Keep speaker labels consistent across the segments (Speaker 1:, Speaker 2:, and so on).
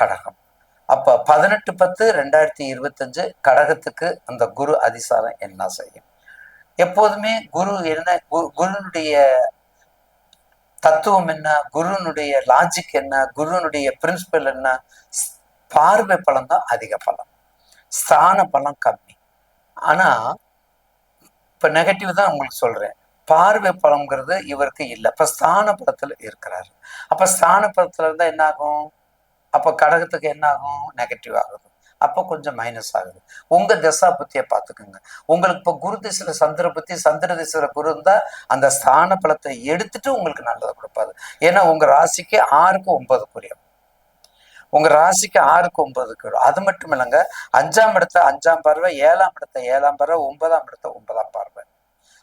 Speaker 1: கடகம். அப்ப பதினெட்டு பத்து ரெண்டாயிரத்தி இருபத்தஞ்சு கடகத்துக்கு அந்த குரு அதிசாரம் என்ன செய்யும்? எப்போதுமே குரு என்ன குரு குருனுடைய தத்துவம் என்ன குருனுடைய லாஜிக் என்ன குருனுடைய பிரின்சிபல் என்ன? பார்வை பலம் தான் அதிக பலம். ஸ்தான பலம் கம்மி. ஆனா இப்ப நெகட்டிவ் தான் உங்களுக்கு சொல்றேன். பார்வை பலம்ங்கிறது இவருக்கு இல்லை. இப்ப ஸ்தான பலத்துல இருக்கிறாரு. அப்ப ஸ்தான பலத்துல இருந்தா என்ன ஆகும் அப்போ கடகத்துக்கு என்ன ஆகும் நெகட்டிவ் ஆகுது. அப்போ கொஞ்சம் மைனஸ் ஆகுது. உங்க தசா புத்தியை பார்த்துக்குங்க. உங்களுக்கு இப்போ குரு திசையில சந்திர புத்தி சந்திர திசையில குரு இருந்தா அந்த ஸ்தான பலத்தை எடுத்துட்டு உங்களுக்கு நல்லதை கொடுப்பாரு. ஏன்னா உங்க ராசிக்கு ஆறுக்கு ஒன்பதுக்குரியம் உங்க ராசிக்கு ஆறுக்கு ஒன்பதுக்கு வரும் அது மட்டும் இல்லைங்க அஞ்சாம் இடத்த அஞ்சாம் பார்வை ஏழாம் இடத்த ஏழாம் பார்வை ஒன்பதாம் இடத்த ஒன்பதாம் பார்வை.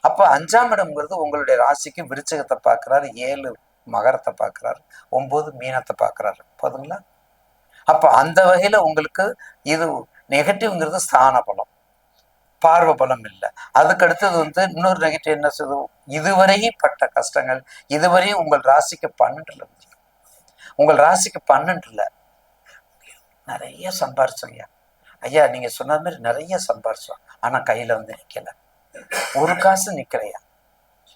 Speaker 1: அப்போ அஞ்சாம் இடம்ங்கிறது உங்களுடைய ராசிக்கு விருச்சகத்தை பார்க்குறாரு ஏழு மகரத்தை பார்க்குறாரு ஒன்பது மீனத்தை பார்க்குறாரு. போதுங்களா? அப்போ அந்த வகையில உங்களுக்கு இது நெகட்டிவ்ங்கிறது ஸ்தான பலம் பார்வை பலம் இல்லை. அதுக்கு அடுத்தது வந்து இன்னொரு நெகட்டிவ் என்ன சொல்லுது இதுவரையும் பட்ட கஷ்டங்கள் இதுவரையும் உங்கள் ராசிக்கு பன்னெண்டுல இருந்து உங்கள் ராசிக்கு பன்னெண்டுல நிறைய சம்பாரிச்சோம் ஐயா ஐயா நீங்க சொன்ன மாதிரி நிறைய சம்பாரிச்சோம். ஆனா கையில வந்து நிக்கல. ஒரு காசு நிக்கலையா?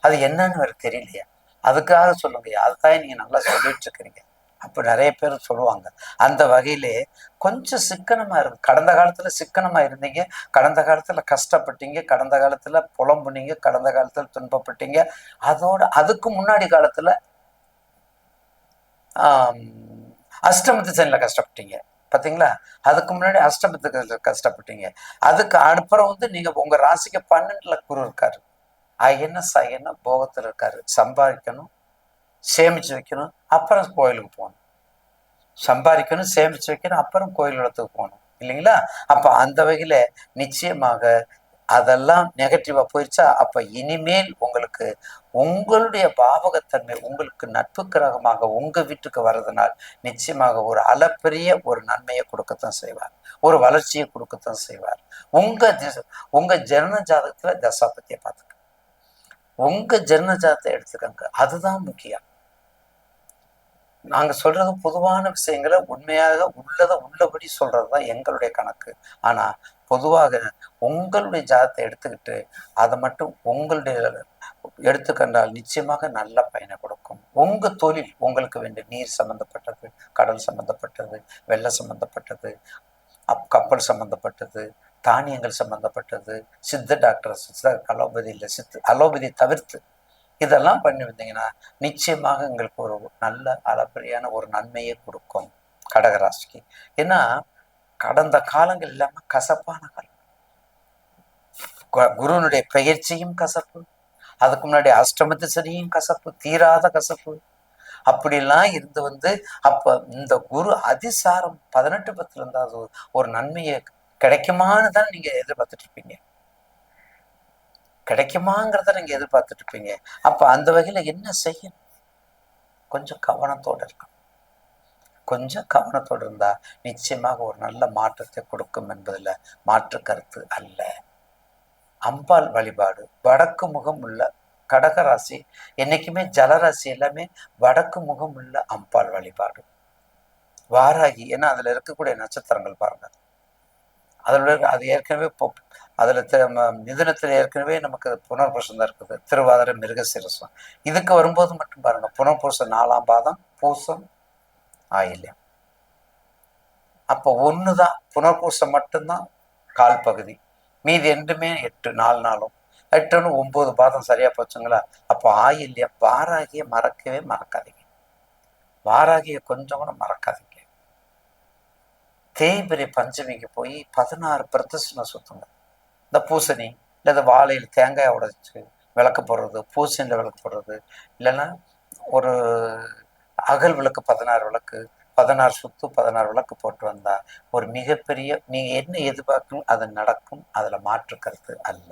Speaker 1: அது என்னன்னு வேற தெரியலையா. அதுக்காக சொல்லுங்கய்யா அதுக்காக நீங்க நல்லா சொல்லிட்டு இருக்கிறீங்க. அப்போ நிறைய பேர் சொல்லுவாங்க. அந்த வகையிலே கொஞ்சம் சிக்கனமா இருக்கு கடந்த காலத்துல சிக்கனமா இருந்தீங்க. கடந்த காலத்துல கஷ்டப்பட்டீங்க. கடந்த காலத்துல புலம்புனீங்க. கடந்த காலத்துல துன்பப்பட்டீங்க. அதோட அதுக்கு முன்னாடி காலத்துல அஷ்டமத்து சனியில் கஷ்டப்பட்டீங்க. பார்த்தீங்களா அதுக்கு முன்னாடி அஷ்டமத்துக்கு கஷ்டப்பட்டீங்க. அதுக்கு அப்புறம் வந்து நீங்க உங்க ராசிக்கு பன்னெண்டில் குரு இருக்காரு. அயன சயன போகத்துல இருக்காரு? சம்பாதிக்கணும். சேமிச்சு வைக்கணும். அப்புறம் கோயிலுக்கு போகணும். சம்பாதிக்கணும் சேமிச்சு வைக்கணும் அப்புறம் கோயில் இடத்துக்கு போகணும். இல்லைங்களா? அப்ப அந்த வகையில நிச்சயமாக அதெல்லாம் நெகட்டிவா போயிடுச்சா அப்ப இனிமேல் உங்களுக்கு உங்களுடைய பாவகத்தன்மை உங்களுக்கு நட்பு கிரகமாக உங்க வீட்டுக்கு வர்றதுனால் நிச்சயமாக ஒரு அளப்பெரிய ஒரு நன்மையை கொடுக்கத்தான் செய்வார். ஒரு வளர்ச்சியை கொடுக்கத்தான் செய்வார். உங்க திச உங்க ஜனன ஜாதகத்துல தசாபத்தியை பார்த்துக்க உங்க ஜனன ஜாதகத்தை எடுத்துக்கங்க. அதுதான் முக்கியம். நாங்க சொல்றது பொதுவான விஷயங்களை உண்மையாக உள்ளதை உள்ளபடி சொல்றதுதான் எங்களுடைய கணக்கு. ஆனா பொதுவாக உங்களுடைய ஜாதத்தை எடுத்துக்கிட்டு அதை மட்டும் உங்களுடைய எடுத்துக்கண்டால் நிச்சயமாக நல்ல பயனை கொடுக்கும். உங்க தொழில் உங்களுக்கு வேண்டிய நீர் சம்பந்தப்பட்டது கடல் சம்பந்தப்பட்டது வெள்ள சம்பந்தப்பட்டது அப் கப்பல் சம்பந்தப்பட்டது தானியங்கள் சம்பந்தப்பட்டது சித்த டாக்டர் சித்த அலோபதி இல்லை சித்த அலோபதி தவிர்த்து இதெல்லாம் பண்ணி வந்தீங்கன்னா நிச்சயமாக எங்களுக்கு ஒரு நல்ல அளப்பரியான ஒரு நன்மையை கொடுக்கும் கடகராசிக்கு. ஏன்னா கடந்த காலங்கள் இல்லாம கசப்பான காலம். கு- குருனுடைய பெயர்ச்சியும் கசப்பு அதுக்கு முன்னாடி அஷ்டமத்து சரியும் கசப்பு தீராத கசப்பு. அப்படிலாம் இருந்து வந்து அப்ப இந்த குரு அதிசாரம் பதினெட்டு பத்துல இருந்தா அது ஒரு நன்மையை கிடைக்குமான்னு தான் நீங்க எதிர்பார்த்துட்டு இருப்பீங்க. கிடைக்குமாங்கிறத நீங்க எதிர்பார்த்துட்டு இருப்பீங்க அப்ப அந்த வகையில என்ன செய்யணும்? கொஞ்சம் கவனத்தோட இருக்கணும். கொஞ்சம் கவனத்தோடு இருந்தா நிச்சயமாக ஒரு நல்ல மாற்றத்தை கொடுக்கும் என்பதுல மாற்று கருத்து அல்ல. அம்பாள் வழிபாடு வடக்கு முகம் உள்ள கடகராசி என்னைக்குமே ஜலராசி எல்லாமே வடக்கு முகம் உள்ள அம்பாள் வழிபாடு. வாராகி ஏன்னா அதுல இருக்கக்கூடிய நட்சத்திரங்கள் பாருங்க. அதில் அது ஏற்கனவே இப்போ அதில் மிதனத்தில் ஏற்கனவே நமக்கு புனர்பூசம் தான் இருக்குது. திருவாதிரை மிருகசிரசம். இதுக்கு வரும்போது மட்டும் பாருங்கள் புனர்பூசம் நாலாம் பாதம் பூசம் ஆயில்யம். அப்போ ஒன்று தான் புனர்பூசம் மட்டும்தான் கால் பகுதி. மீதி ரெண்டுமே எட்டு நாலு நாளும் எட்டுன்னு ஒம்பது பாதம் சரியாக போச்சுங்களா? அப்போ ஆயில்யம். வாராகிய மறக்கவே மறக்காதீங்க. வாராகிய கொஞ்சம் கூட மறக்காதீங்க. தேய்பிரை பஞ்சமிக்கு போய் பதினாறு பிரதர்ஷனை சுத்துங்க. இந்த பூசணி இல்லை இந்த வாழையில் தேங்காய் உடைச்சி விளக்கு போடுறது பூசணியில் விளக்கு போடுறது இல்லைன்னா ஒரு அகல் விளக்கு பதினாறு விளக்கு பதினாறு சுத்து பதினாறு விளக்கு போட்டு வந்தா ஒரு மிகப்பெரிய நீங்கள் என்ன எதிர்பார்க்கணும் அது நடக்கும் அதில் மாற்றுக்கிறது அல்ல.